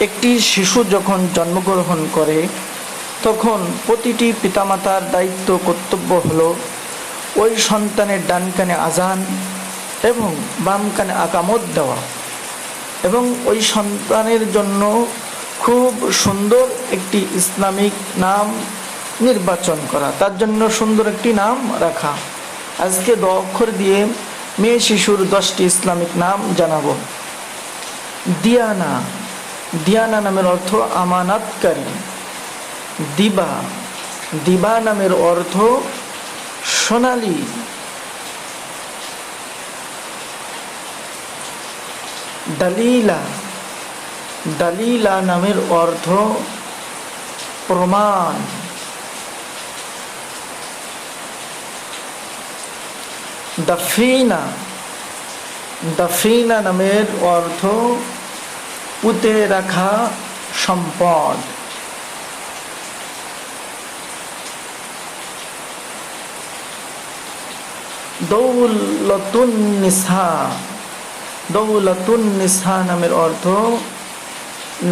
একটি শিশু যখন জন্মগ্রহণ করে, তখন প্রতিটি পিতামাতার দায়িত্ব, কর্তব্য হলো ওই সন্তানের ডান কানে আজান এবং বাম কানে আকামত দেওয়া। এবং ওই সন্তানের জন্য খুব সুন্দর একটি ইসলামিক নাম নির্বাচন করা, তার জন্য সুন্দর একটি নাম রাখা। আজকে দ অক্ষর দিয়ে মেয়ে শিশুর দশটি ইসলামিক নাম জানাব। দিয়ানা। দিয়ানা নামের অর্থ আমানাতকারী। দিবা দিবা নামের অর্থ সোনালী। দালিলা দালিলা নামের অর্থ প্রমাণ। দাফিনা দাফিনা নামের অর্থ পুঁতে রাখা সম্পদ। দৌলতুন নিসা দৌলতুন নিসা নামের অর্থ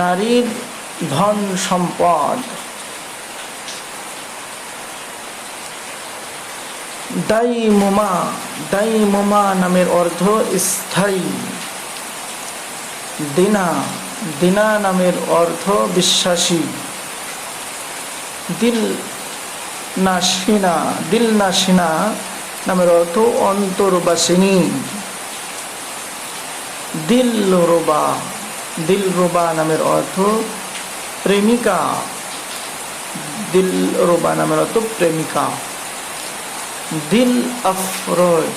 নারীর ধন সম্পদ। দাইমুমা দাইমুমা নামের অর্থ স্থায়ী। দিনা দিনা নামের অর্থ বিশ্বাসী। দিল নাসিনা দিল নাসিনা নামের অর্থ অন্তর্বাসিনী। দিল রোবা দিল রোবা নামের অর্থ প্রেমিকা। দিল রোবা নামের অর্থ প্রেমিকা। দিল আফরোজ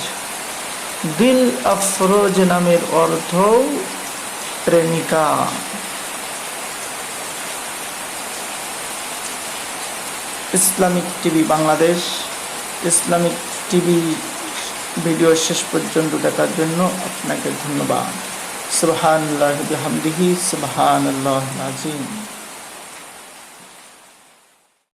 দিল আফরোজ নামের অর্থ প্রেমিকা। Islamic TV Bangladesh. Islamic TV video শেষ পর্যন্ত দেখার জন্য আপনাকে ধন্যবাদ। সুবহানাল্লাহি বিহামদিহি সুবহানাল্লাহ আজিম